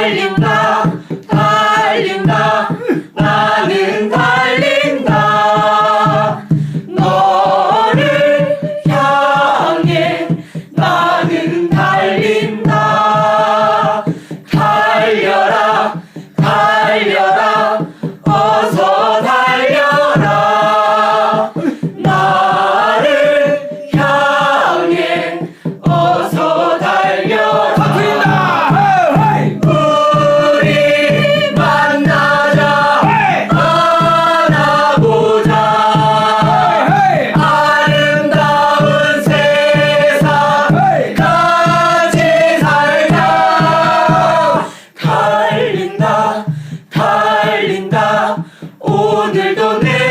달린다 달린다. 나는 달린다. 너를 향해 나는 달린다. 달려라 달려라. Done it.